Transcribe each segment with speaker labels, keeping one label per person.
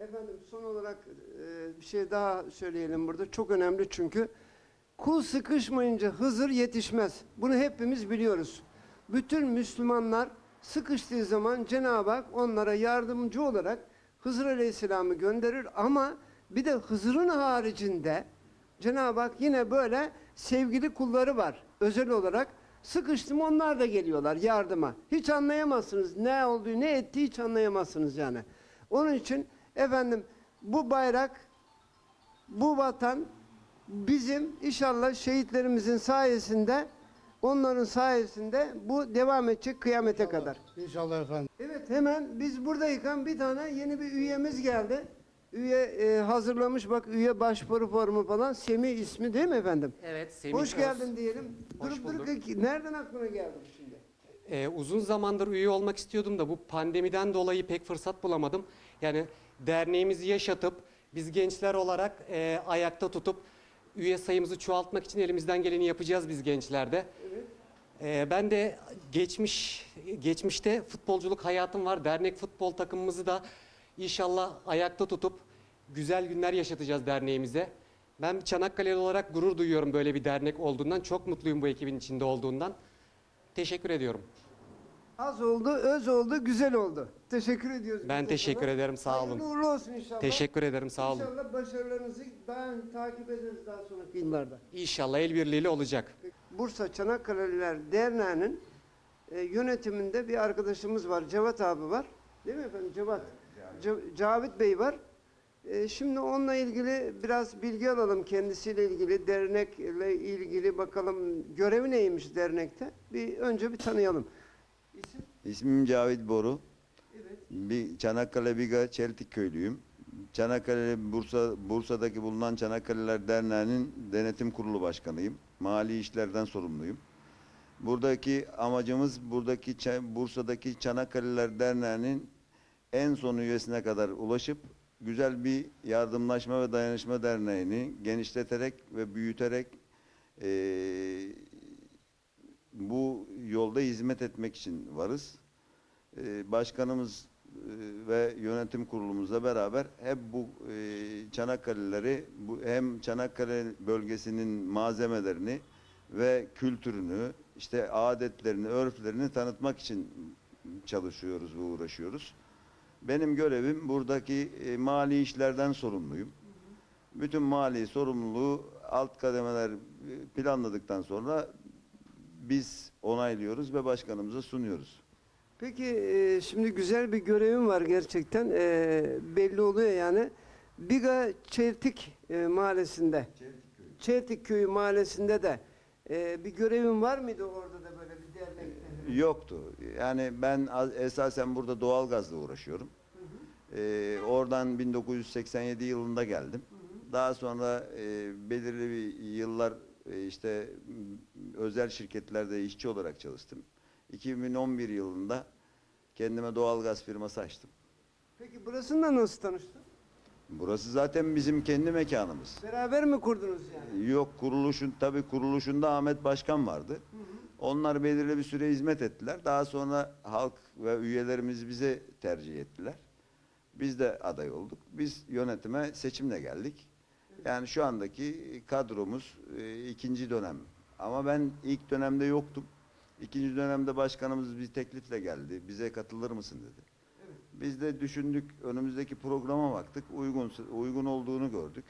Speaker 1: Efendim son olarak e, bir şey daha söyleyelim burada. Çok önemli çünkü. Kul sıkışmayınca Hızır yetişmez. Bunu hepimiz biliyoruz. Bütün Müslümanlar sıkıştığı zaman Cenab-ı Hak onlara yardımcı olarak Hızır Aleyhisselam'ı gönderir ama bir de Hızır'ın haricinde Cenab-ı Hak yine böyle sevgili kulları var özel olarak. Sıkıştım onlar da geliyorlar yardıma. Hiç anlayamazsınız ne olduğu ne ettiği hiç anlayamazsınız yani. Onun için efendim bu bayrak bu vatan bizim inşallah şehitlerimizin sayesinde onların sayesinde bu devam edecek kıyamete kadar.
Speaker 2: İnşallah efendim.
Speaker 1: Evet hemen biz buradayken bir tane yeni bir üyemiz geldi. Üye e, hazırlamış bak üye başvuru formu falan. Semih ismi değil mi efendim?
Speaker 3: Evet, Semih
Speaker 1: Hoş geldin diyelim.
Speaker 3: Hoş
Speaker 1: Durup
Speaker 3: bulduk.
Speaker 1: ki- nereden aklına geldi şimdi?
Speaker 3: Ee, uzun zamandır üye olmak istiyordum da bu pandemiden dolayı pek fırsat bulamadım. Yani derneğimizi yaşatıp biz gençler olarak e, ayakta tutup üye sayımızı çoğaltmak için elimizden geleni yapacağız biz gençlerde. Ee, ben de geçmiş geçmişte futbolculuk hayatım var. Dernek futbol takımımızı da inşallah ayakta tutup güzel günler yaşatacağız derneğimize. Ben Çanakkale'li olarak gurur duyuyorum böyle bir dernek olduğundan. Çok mutluyum bu ekibin içinde olduğundan. Teşekkür ediyorum.
Speaker 1: Az oldu, öz oldu, güzel oldu. Teşekkür ediyoruz.
Speaker 3: Ben teşekkür
Speaker 1: sana.
Speaker 3: ederim, sağ olun.
Speaker 1: Hayırlı uğurlu olsun inşallah.
Speaker 3: Teşekkür ederim, sağ olun.
Speaker 1: İnşallah başarılarınızı daha takip ederiz daha sonraki yıllarda.
Speaker 3: İnşallah el birliğiyle olacak.
Speaker 1: Bursa Çanakkale'liler Derneği'nin e, yönetiminde bir arkadaşımız var. Cevat abi var. Değil mi efendim? Cevat. Ce- Cavit Bey var. E, şimdi onunla ilgili biraz bilgi alalım kendisiyle ilgili, dernekle ilgili bakalım görevi neymiş dernekte. Bir önce bir tanıyalım. İsim?
Speaker 4: İsmim Cavit Boru.
Speaker 1: Evet.
Speaker 4: Bir Çanakkale Biga Çeltik köylüyüm. Çanakkale Bursa Bursa'daki bulunan Çanakkaleler Derneği'nin denetim kurulu başkanıyım. Mali işlerden sorumluyum. Buradaki amacımız buradaki Bursa'daki Çanakkaleler Derneği'nin en son üyesine kadar ulaşıp güzel bir yardımlaşma ve dayanışma derneğini genişleterek ve büyüterek eee bu yolda hizmet etmek için varız. Ee, Başkanımız e, ve yönetim kurulumuzla beraber hep bu e, Çanakkale'leri hem Çanakkale bölgesinin malzemelerini ve kültürünü, işte adetlerini, örflerini tanıtmak için çalışıyoruz ve uğraşıyoruz. Benim görevim buradaki e, mali işlerden sorumluyum. Bütün mali sorumluluğu alt kademeler planladıktan sonra biz onaylıyoruz ve başkanımıza sunuyoruz.
Speaker 1: Peki e, şimdi güzel bir görevim var gerçekten. E, belli oluyor yani. Biga Çeltik e, mahallesinde. Çeltik köyü mahallesinde de e, bir görevim var mıydı orada da böyle bir dernekte?
Speaker 4: Yoktu. Yani ben esasen burada doğalgazla uğraşıyorum. Ee, oradan 1987 yılında geldim. Daha sonra e, belirli bir yıllar e, işte m, özel şirketlerde işçi olarak çalıştım. 2011 yılında kendime doğalgaz firması açtım.
Speaker 1: Peki burasında nasıl tanıştın?
Speaker 4: Burası zaten bizim kendi mekanımız.
Speaker 1: Beraber mi kurdunuz yani?
Speaker 4: Yok kuruluşun tabii kuruluşunda Ahmet Başkan vardı. Onlar belirli bir süre hizmet ettiler. Daha sonra halk ve üyelerimiz bize tercih ettiler. Biz de aday olduk. Biz yönetime seçimle geldik. Yani şu andaki kadromuz e, ikinci dönem. Ama ben ilk dönemde yoktum. İkinci dönemde başkanımız bir teklifle geldi. Bize katılır mısın dedi. Biz de düşündük, önümüzdeki programa baktık. Uygun uygun olduğunu gördük.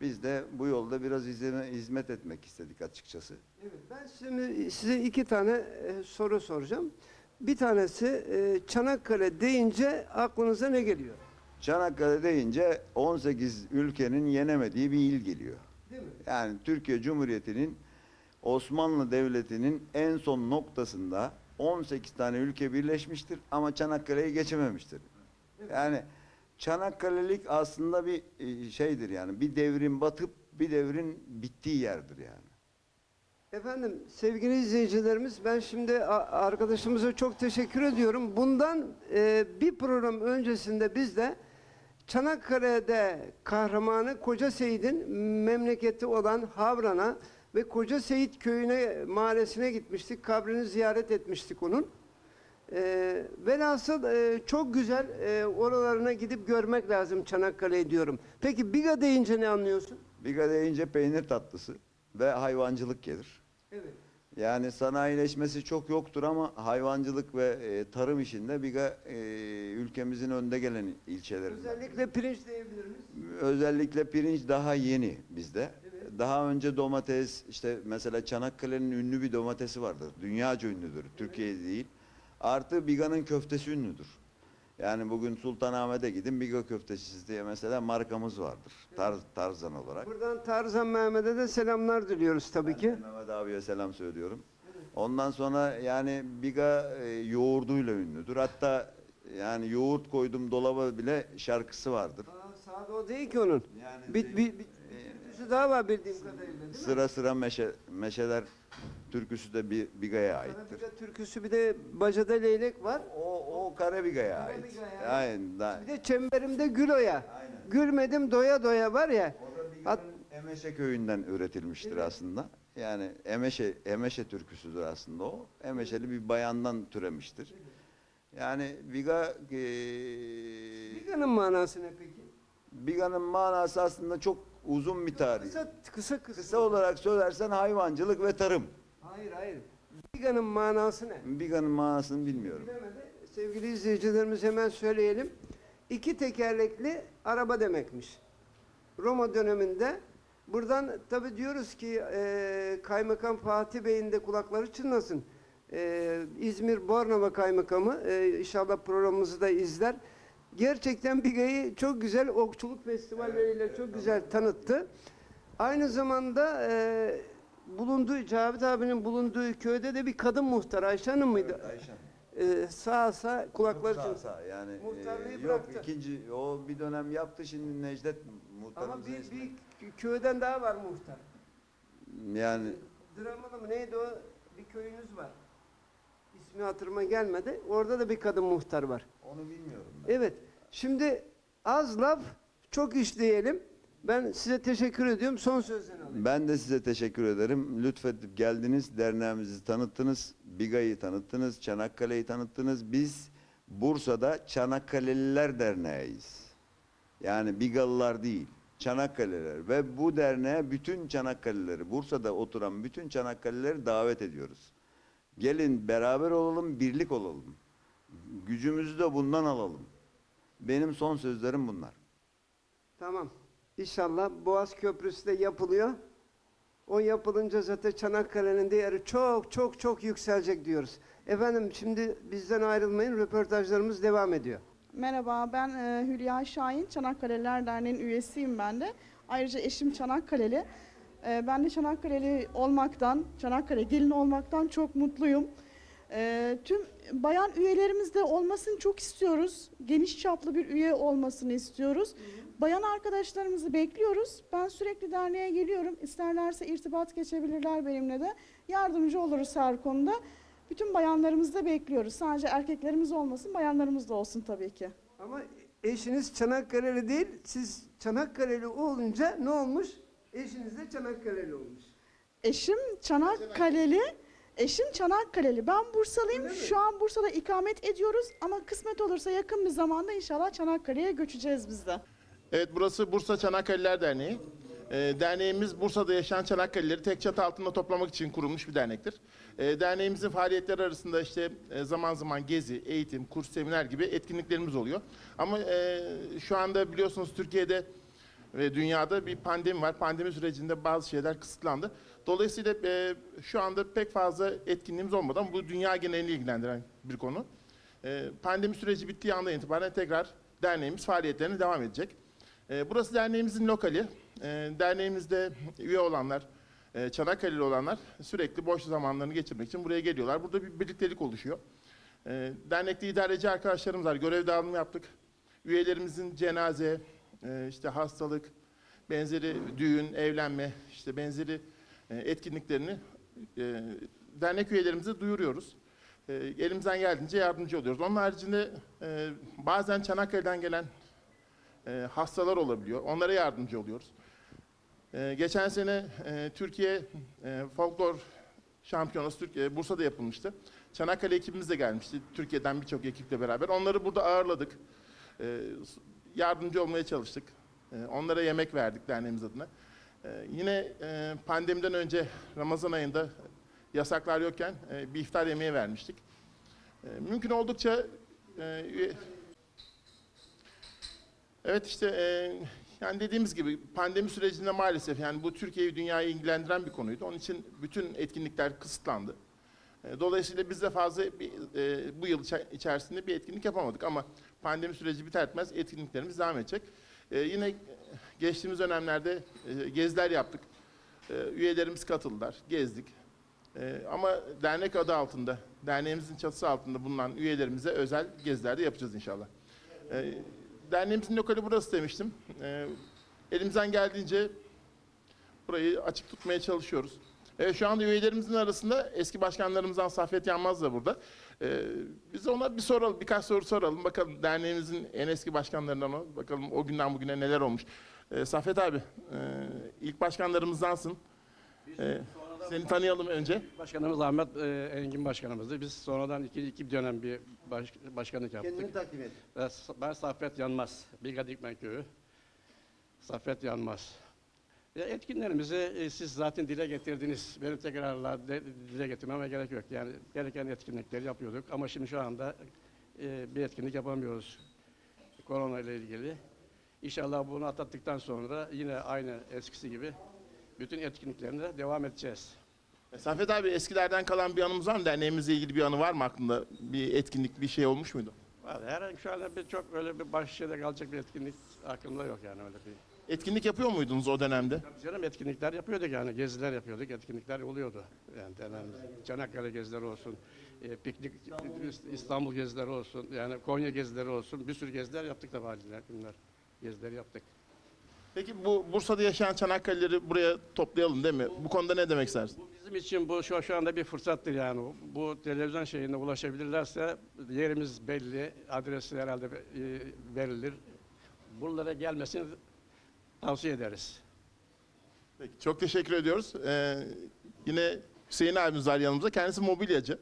Speaker 4: Biz de bu yolda biraz hizmet etmek istedik açıkçası.
Speaker 1: Evet, ben şimdi size iki tane e, soru soracağım. Bir tanesi e, Çanakkale deyince aklınıza ne geliyor?
Speaker 4: Çanakkale deyince 18 ülkenin yenemediği bir il geliyor.
Speaker 1: Değil mi?
Speaker 4: Yani Türkiye Cumhuriyeti'nin Osmanlı Devleti'nin en son noktasında 18 tane ülke birleşmiştir ama Çanakkale'yi geçememiştir. Yani Çanakkale'lik aslında bir e, şeydir yani bir devrin batıp bir devrin bittiği yerdir yani.
Speaker 1: Efendim sevgili izleyicilerimiz ben şimdi arkadaşımıza çok teşekkür ediyorum. Bundan e, bir program öncesinde biz de Çanakkale'de kahramanı Koca Seyit'in memleketi olan Havran'a ve Koca Seyit köyüne mahallesine gitmiştik. Kabrini ziyaret etmiştik onun. E, velhasıl e, çok güzel e, oralarına gidip görmek lazım Çanakkale'yi diyorum. Peki Biga deyince ne anlıyorsun?
Speaker 4: Biga deyince peynir tatlısı ve hayvancılık gelir.
Speaker 1: Evet.
Speaker 4: Yani sanayileşmesi çok yoktur ama hayvancılık ve e, tarım işinde Biga e, ülkemizin önde gelen ilçelerinden.
Speaker 1: Özellikle pirinç diyebilir miyiz?
Speaker 4: Özellikle pirinç daha yeni bizde. Daha önce domates, işte mesela Çanakkale'nin ünlü bir domatesi vardır. Dünyaca ünlüdür, Türkiye değil. Artı Biga'nın köftesi ünlüdür. Yani bugün Sultanahmet'e gidin Biga köftecisi diye mesela markamız vardır. Tarz, tarzan olarak.
Speaker 1: Buradan Tarzan Mehmet'e de selamlar diliyoruz tabii ki.
Speaker 4: Mehmet abiye selam söylüyorum. Ondan sonra yani Biga e, yoğurduyla ünlüdür. Hatta yani yoğurt koydum dolaba bile şarkısı vardır.
Speaker 1: Aa, sağda o değil ki onun.
Speaker 4: Yani
Speaker 1: Bir, bir, bir türküsü daha var bildiğim kadarıyla değil mi?
Speaker 4: Sıra sıra meşe, meşeler türküsü de bir Biga'ya aittir.
Speaker 1: Karabika türküsü bir de Bacada Leylek var.
Speaker 4: O, o Karabiga'ya ait.
Speaker 1: Karabiga'ya
Speaker 4: Aynen. Da,
Speaker 1: Bir de Çemberimde Gülo'ya.
Speaker 4: Aynen.
Speaker 1: Gülmedim doya doya var ya.
Speaker 4: o da
Speaker 1: Hat-
Speaker 4: Biga'nın Emeşe köyünden üretilmiştir aslında. Yani Emeşe, Emeşe türküsüdür aslında o. Emeşeli bir bayandan türemiştir. Yani Biga eee
Speaker 1: Biga'nın manası ne peki?
Speaker 4: Biga'nın manası aslında çok uzun bir tarih.
Speaker 1: Kısa kısa kısa.
Speaker 4: Kısa olarak söylersen hayvancılık ve tarım.
Speaker 1: Hayır hayır. Biga'nın manası ne?
Speaker 4: Biga'nın manasını bilmiyorum.
Speaker 1: Bilemedi. Sevgili izleyicilerimiz hemen söyleyelim. İki tekerlekli araba demekmiş. Roma döneminde buradan tabi diyoruz ki e, Kaymakam Fatih Bey'in de kulakları çınlasın. E, İzmir Bornova Kaymakamı e, inşallah programımızı da izler. Gerçekten Biga'yı çok güzel okçuluk festivalleriyle çok güzel tanıttı. Aynı zamanda e, bulunduğu Cavit abinin bulunduğu köyde de bir kadın muhtar Ayşe Hanım mıydı?
Speaker 4: Ayşen.
Speaker 1: Ee, sağ sağ kulakları
Speaker 4: Sağ,
Speaker 1: çınlasın.
Speaker 4: sağ, yani
Speaker 1: Muhtarlığı
Speaker 4: e, yok
Speaker 1: bıraktı.
Speaker 4: ikinci o bir dönem yaptı şimdi Necdet
Speaker 1: Ama bir, bir köyden daha var muhtar.
Speaker 4: Yani
Speaker 1: Dramalı mı neydi o? Bir köyünüz var. İsmi hatırıma gelmedi. Orada da bir kadın muhtar var.
Speaker 4: onu bilmiyorum ben.
Speaker 1: Evet. Şimdi az laf çok iş diyelim. Ben size teşekkür ediyorum. Son sözlerini alayım.
Speaker 4: Ben de size teşekkür ederim. Lütfedip geldiniz, derneğimizi tanıttınız, Biga'yı tanıttınız, Çanakkale'yi tanıttınız. Biz Bursa'da Çanakkale'liler Derneği'yiz. Yani Bigalılar değil, Çanakkale'liler. Ve bu derneğe bütün Çanakkale'lileri, Bursa'da oturan bütün Çanakkale'lileri davet ediyoruz. Gelin beraber olalım, birlik olalım. Gücümüzü de bundan alalım. Benim son sözlerim bunlar.
Speaker 1: Tamam. İnşallah Boğaz Köprüsü de yapılıyor. O yapılınca zaten Çanakkale'nin değeri çok çok çok yükselecek diyoruz. Efendim şimdi bizden ayrılmayın. Röportajlarımız devam ediyor.
Speaker 2: Merhaba, ben e, Hülya Şahin, Çanakkale'liler Derneği'nin üyesiyim ben de. Ayrıca eşim Çanakkale'li. E, ben de Çanakkale'li olmaktan, Çanakkale gelin olmaktan çok mutluyum. E, tüm bayan üyelerimiz de olmasını çok istiyoruz. Geniş çaplı bir üye olmasını istiyoruz. Bayan arkadaşlarımızı bekliyoruz. Ben sürekli derneğe geliyorum. İsterlerse irtibat geçebilirler benimle de. Yardımcı oluruz her konuda. Bütün bayanlarımızı da bekliyoruz. Sadece erkeklerimiz olmasın, bayanlarımız da olsun tabii ki.
Speaker 1: Ama eşiniz Çanakkale'li değil. Siz Çanakkale'li olunca ne olmuş? Eşiniz de Çanakkale'li olmuş.
Speaker 2: Eşim Çanakkale'li. Eşim Çanakkale'li. Ben Bursalıyım. Şu an Bursa'da ikamet ediyoruz ama kısmet olursa yakın bir zamanda inşallah Çanakkale'ye göçeceğiz biz de.
Speaker 5: Evet burası Bursa Çanakkale'liler Derneği. Ee, derneğimiz Bursa'da yaşayan Çanakkale'lileri tek çatı altında toplamak için kurulmuş bir dernektir. Ee, derneğimizin faaliyetleri arasında işte e, zaman zaman gezi, eğitim, kurs, seminer gibi etkinliklerimiz oluyor. Ama e, şu anda biliyorsunuz Türkiye'de ve dünyada bir pandemi var. Pandemi sürecinde bazı şeyler kısıtlandı. Dolayısıyla e, şu anda pek fazla etkinliğimiz olmadı ama bu dünya genelini ilgilendiren bir konu. E, pandemi süreci bittiği andan itibaren tekrar derneğimiz faaliyetlerine devam edecek. E, burası derneğimizin lokali. E, derneğimizde üye olanlar, e, Çanakkale'li olanlar sürekli boş zamanlarını geçirmek için buraya geliyorlar. Burada bir birliktelik oluşuyor. E, dernekte idareci arkadaşlarımız var. Görev dağılımı yaptık. Üyelerimizin cenaze, e, işte hastalık, benzeri düğün, evlenme, işte benzeri e, etkinliklerini e, dernek üyelerimize duyuruyoruz. E, elimizden geldiğince yardımcı oluyoruz. Onun haricinde e, bazen Çanakkale'den gelen hastalar olabiliyor. Onlara yardımcı oluyoruz. Geçen sene Türkiye e, folklor şampiyonası Türkiye Bursa'da yapılmıştı. Çanakkale ekibimiz de gelmişti. Türkiye'den birçok ekiple beraber. Onları burada ağırladık. Yardımcı olmaya çalıştık. Ee, onlara yemek verdik derneğimiz adına. Ee, yine e, pandemiden önce Ramazan ayında yasaklar yokken e, bir iftar yemeği vermiştik. Ee, mümkün oldukça e, Evet işte yani dediğimiz gibi pandemi sürecinde maalesef yani bu Türkiye'yi dünyayı ilgilendiren bir konuydu. Onun için bütün etkinlikler kısıtlandı. Dolayısıyla biz de fazla bir, bu yıl içe- içerisinde bir etkinlik yapamadık ama pandemi süreci biter etmez etkinliklerimiz devam edecek. E, yine geçtiğimiz dönemlerde e, geziler yaptık. E, üyelerimiz katıldılar, gezdik. E, ama dernek adı altında, derneğimizin çatısı altında bulunan üyelerimize özel geziler de yapacağız inşallah. E, derneğimizin lokali burası demiştim. E, elimizden geldiğince burayı açık tutmaya çalışıyoruz. E, şu anda üyelerimizin arasında eski başkanlarımızdan Saffet Yanmaz da burada. E, biz ona bir soralım, birkaç soru soralım. Bakalım derneğimizin en eski başkanlarından o. Bakalım o günden bugüne neler olmuş. E, Saffet abi, e, ilk başkanlarımızdansın. E, seni tanıyalım önce.
Speaker 6: Başkanımız Ahmet e, Engin Başkanımızdı. Biz sonradan iki, iki dönem bir baş, başkanlık yaptık.
Speaker 1: Kendini takdim et.
Speaker 6: Ben, ben Saffet Yanmaz, Bilga Dikmen Köyü. Saffet Yanmaz. Ya etkinlerimizi e, siz zaten dile getirdiniz. Benim tekrarla de- dile getirmeme gerek yok. Yani gereken etkinlikleri yapıyorduk ama şimdi şu anda e, bir etkinlik yapamıyoruz. Korona ile ilgili. İnşallah bunu atlattıktan sonra yine aynı eskisi gibi bütün etkinliklerine devam edeceğiz.
Speaker 5: E, Saffet abi eskilerden kalan bir anımız var mı? Derneğimizle ilgili bir anı var mı aklında? Bir etkinlik, bir şey olmuş muydu?
Speaker 6: Var. Herhangi şu anda bir çok öyle bir baş şeyde kalacak bir etkinlik aklımda yok yani öyle bir.
Speaker 5: Etkinlik yapıyor muydunuz o dönemde?
Speaker 6: Tabii Canım etkinlikler yapıyorduk yani geziler yapıyorduk, etkinlikler oluyordu. Yani denen Çanakkale gezileri olsun, e, piknik İstanbul gezileri olsun, yani Konya gezileri olsun, bir sürü geziler yaptık da valiler günler. Gezileri yaptık.
Speaker 5: Peki bu Bursa'da yaşayan Çanakkale'leri buraya toplayalım değil mi? Bu konuda ne demek istersin?
Speaker 6: Bu bizim için bu şu, şu anda bir fırsattır yani. Bu televizyon şeyine ulaşabilirlerse yerimiz belli, adresi herhalde e, verilir. Buralara gelmesini tavsiye ederiz.
Speaker 5: Peki, çok teşekkür ediyoruz. Ee, yine Hüseyin abimiz var yanımızda. Kendisi mobilyacı.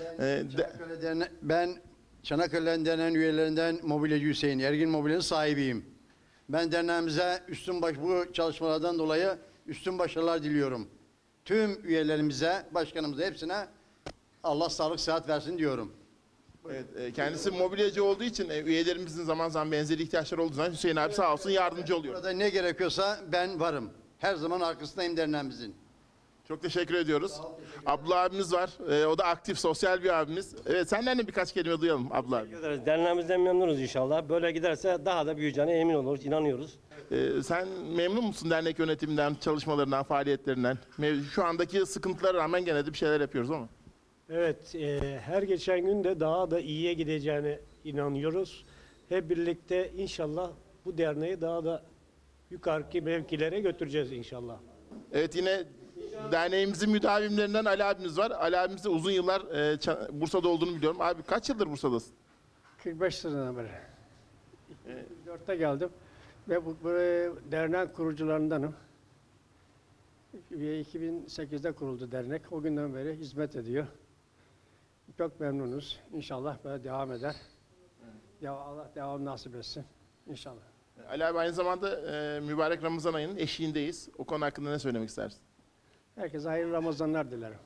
Speaker 5: Ee, de-
Speaker 7: Çanakkale Derne- ben Çanakkale Derneği üyelerinden Mobilyacı Hüseyin, Ergin Mobilya'nın sahibiyim. Ben derneğimize üstün baş bu çalışmalardan dolayı üstün başarılar diliyorum. Tüm üyelerimize, başkanımıza hepsine Allah sağlık sıhhat versin diyorum.
Speaker 5: Evet, e, kendisi mobilyacı olduğu için e, üyelerimizin zaman zaman benzeri ihtiyaçları olduğu zaman Hüseyin abi sağ olsun yardımcı oluyor.
Speaker 7: Burada ne gerekiyorsa ben varım. Her zaman arkasındayım derneğimizin.
Speaker 5: Çok teşekkür ediyoruz. Abdullah abimiz var. Ee, o da aktif, sosyal bir abimiz. Evet, senden de birkaç kelime duyalım abi.
Speaker 8: Teşekkür ederiz. Derneğimizden memnunuz inşallah. Böyle giderse daha da büyüyeceğine emin oluruz, inanıyoruz.
Speaker 5: Ee, sen memnun musun dernek yönetiminden, çalışmalarından, faaliyetlerinden? Şu andaki sıkıntılara rağmen gene de bir şeyler yapıyoruz ama.
Speaker 9: Evet, e, her geçen gün de daha da iyiye gideceğine inanıyoruz. Hep birlikte inşallah bu derneği daha da yukarıki mevkilere götüreceğiz inşallah.
Speaker 5: Evet yine derneğimizin müdavimlerinden Ali abimiz var. Ali abimiz de uzun yıllar e, Ça- Bursa'da olduğunu biliyorum. Abi kaç yıldır Bursa'dasın?
Speaker 9: 45 seneden beri. 2004'te geldim ve bu, bu e, dernek kurucularındanım. Ve 2008'de kuruldu dernek. O günden beri hizmet ediyor. Çok memnunuz. İnşallah böyle devam eder. Ya Allah devam nasip etsin. İnşallah.
Speaker 5: Ali abi aynı zamanda e, mübarek Ramazan ayının eşiğindeyiz. O konu hakkında ne söylemek istersin?
Speaker 9: Herkese hayırlı Ramazanlar dilerim.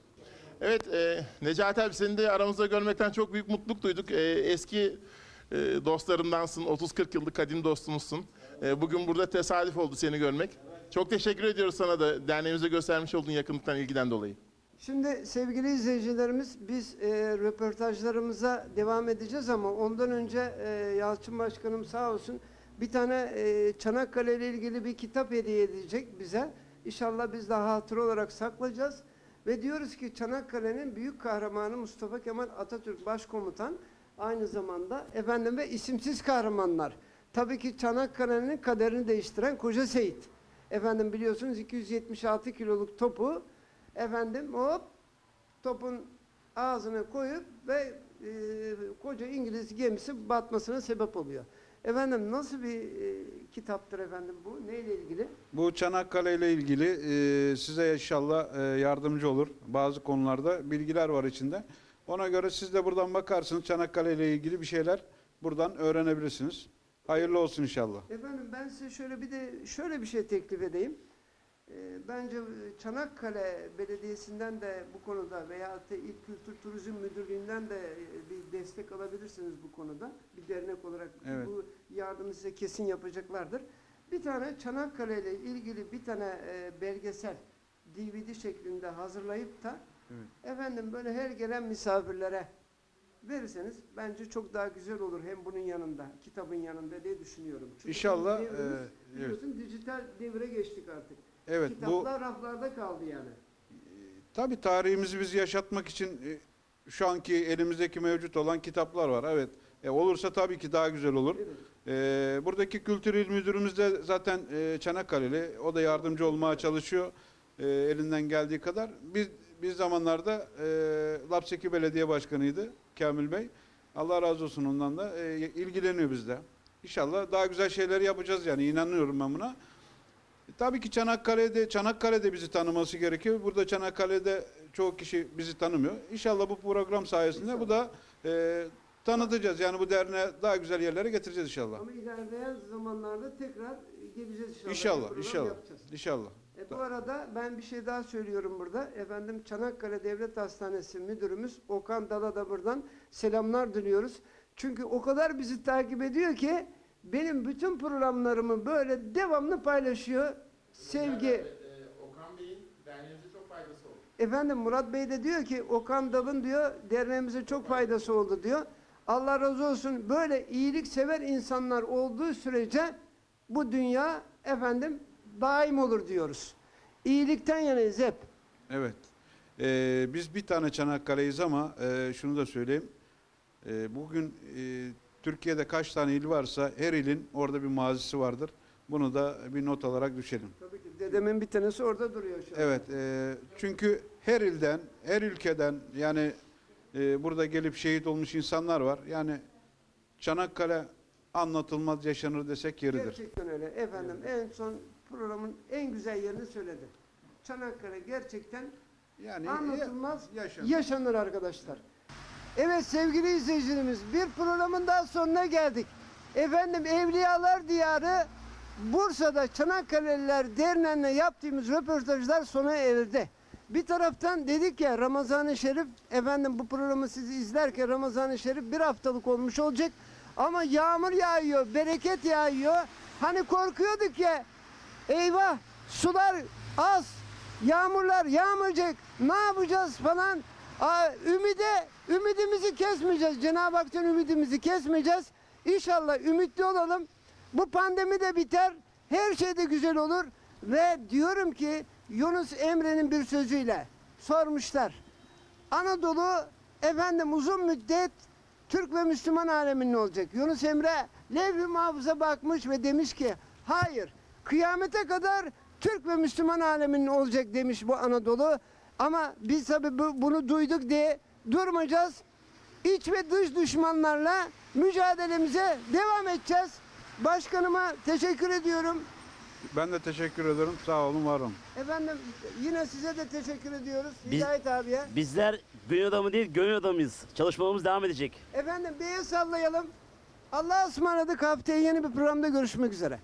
Speaker 5: Evet, e, Necati abi seni de aramızda görmekten çok büyük mutluluk duyduk. E, eski e, dostlarımdansın, 30-40 yıllık kadim dostumuzsun. E, bugün burada tesadüf oldu seni görmek. Çok teşekkür ediyoruz sana da derneğimize göstermiş olduğun yakınlıktan, ilgiden dolayı.
Speaker 1: Şimdi sevgili izleyicilerimiz biz e, röportajlarımıza devam edeceğiz ama ondan önce e, Yalçın Başkanım sağ olsun bir tane e, Çanakkale ile ilgili bir kitap hediye edecek bize. İnşallah biz de hatıra olarak saklayacağız. Ve diyoruz ki Çanakkale'nin büyük kahramanı Mustafa Kemal Atatürk Başkomutan aynı zamanda efendim ve isimsiz kahramanlar. Tabii ki Çanakkale'nin kaderini değiştiren Koca Seyit. Efendim biliyorsunuz 276 kiloluk topu efendim hop topun ağzına koyup ve e, koca İngiliz gemisi batmasına sebep oluyor. Efendim nasıl bir e, kitaptır efendim bu? Neyle ilgili?
Speaker 10: Bu Çanakkale ile ilgili e, size inşallah e, yardımcı olur. Bazı konularda bilgiler var içinde. Ona göre siz de buradan bakarsınız Çanakkale ile ilgili bir şeyler buradan öğrenebilirsiniz. Hayırlı olsun inşallah.
Speaker 1: Efendim ben size şöyle bir de şöyle bir şey teklif edeyim. Ee, bence e, Çanakkale Belediyesi'nden de bu konuda veya da İl Kültür Turizm Müdürlüğü'nden de e, bir destek alabilirsiniz bu konuda. Bir dernek olarak
Speaker 10: Evet.
Speaker 1: bu yardımı size kesin yapacaklardır. Bir tane Çanakkale ile ilgili bir tane e, belgesel DVD şeklinde hazırlayıp da
Speaker 10: Evet.
Speaker 1: efendim böyle her gelen misafirlere verirseniz bence çok daha güzel olur hem bunun yanında, kitabın yanında diye düşünüyorum. Çünkü
Speaker 10: İnşallah,
Speaker 1: devrimiz,
Speaker 10: e, evet.
Speaker 1: biliyorsun dijital devre geçtik artık.
Speaker 10: Evet bu
Speaker 1: Kitaplar raflarda kaldı yani.
Speaker 10: tabi tarihimizi biz yaşatmak için e, şu anki elimizdeki mevcut olan kitaplar var. Evet. E, olursa tabii ki daha güzel olur.
Speaker 1: Evet.
Speaker 10: E, buradaki kültür il müdürümüz de zaten e, Çanakkale'li. O da yardımcı olmaya çalışıyor e, elinden geldiği kadar. Biz bir zamanlarda e, Lapseki Belediye Başkanıydı Kamil Bey. Allah razı olsun ondan da e, ilgileniyor bizde. İnşallah daha güzel şeyler yapacağız yani inanıyorum ben buna. E, Tabii ki Çanakkale'de Çanakkale'de bizi tanıması gerekiyor. Burada Çanakkale'de çoğu kişi bizi tanımıyor. İnşallah bu program sayesinde bu da e, tanıtacağız. Yani bu derneğe daha güzel yerlere getireceğiz inşallah.
Speaker 1: Ama ilerleyen zamanlarda tekrar geleceğiz inşallah.
Speaker 10: İnşallah, inşallah.
Speaker 1: yapacağız.
Speaker 10: İnşallah.
Speaker 1: E, bu arada ben bir şey daha söylüyorum burada. Efendim Çanakkale Devlet Hastanesi Müdürümüz Okan Dal'a da buradan selamlar diliyoruz. Çünkü o kadar bizi takip ediyor ki benim bütün programlarımı böyle devamlı paylaşıyor. Sevgi.
Speaker 5: Okan Bey'in derneğimize çok faydası oldu.
Speaker 1: Efendim Murat Bey de diyor ki Okan Dal'ın diyor derneğimize çok faydası oldu diyor. Allah razı olsun böyle iyiliksever insanlar olduğu sürece bu dünya efendim daim olur diyoruz. İyilikten yanayız hep.
Speaker 10: Evet. Ee, biz bir tane Çanakkale'yiz ama e, şunu da söyleyeyim. E, bugün e, Türkiye'de kaç tane il varsa her ilin orada bir mazisi vardır. Bunu da bir not alarak düşelim.
Speaker 1: Tabii ki dedemin bir tanesi orada duruyor şu an.
Speaker 10: Evet. e, çünkü her ilden, her ülkeden yani e, burada gelip şehit olmuş insanlar var. Yani Çanakkale anlatılmaz yaşanır desek yeridir.
Speaker 1: Gerçekten öyle. Efendim en son programın en güzel yerini söyledi. Çanakkale gerçekten
Speaker 10: Yani
Speaker 1: anlatılmaz
Speaker 10: yaşanır.
Speaker 1: yaşanır arkadaşlar. Evet sevgili izleyicilerimiz bir programın daha sonuna geldik. Efendim Evliyalar Diyarı Bursa'da Çanakkale'liler Derneği'ne yaptığımız röportajlar sona erdi. Bir taraftan dedik ya Ramazan-ı Şerif efendim bu programı siz izlerken Ramazan-ı Şerif bir haftalık olmuş olacak. Ama yağmur yağıyor, bereket yağıyor. Hani korkuyorduk ya eyvah sular az, yağmurlar yağmayacak, ne yapacağız falan. Aa, ümide, ümidimizi kesmeyeceğiz. Cenab-ı Hak'tan ümidimizi kesmeyeceğiz. İnşallah ümitli olalım. Bu pandemi de biter, her şey de güzel olur. Ve diyorum ki Yunus Emre'nin bir sözüyle sormuşlar. Anadolu efendim uzun müddet Türk ve Müslüman aleminin olacak. Yunus Emre levh-i mahfuza bakmış ve demiş ki hayır kıyamete kadar Türk ve Müslüman aleminin olacak demiş bu Anadolu. Ama biz tabi bunu duyduk diye durmayacağız. İç ve dış düşmanlarla mücadelemize devam edeceğiz. Başkanıma teşekkür ediyorum.
Speaker 10: Ben de teşekkür ederim. Sağ olun, var olun.
Speaker 1: Efendim yine size de teşekkür ediyoruz.
Speaker 11: Biz-
Speaker 1: Hidayet abiye.
Speaker 11: Bizler gönül adamı değil, gönül adamıyız. Çalışmalarımız devam edecek.
Speaker 1: Efendim bir el sallayalım. Allah'a ısmarladık. Haftaya yeni bir programda görüşmek üzere.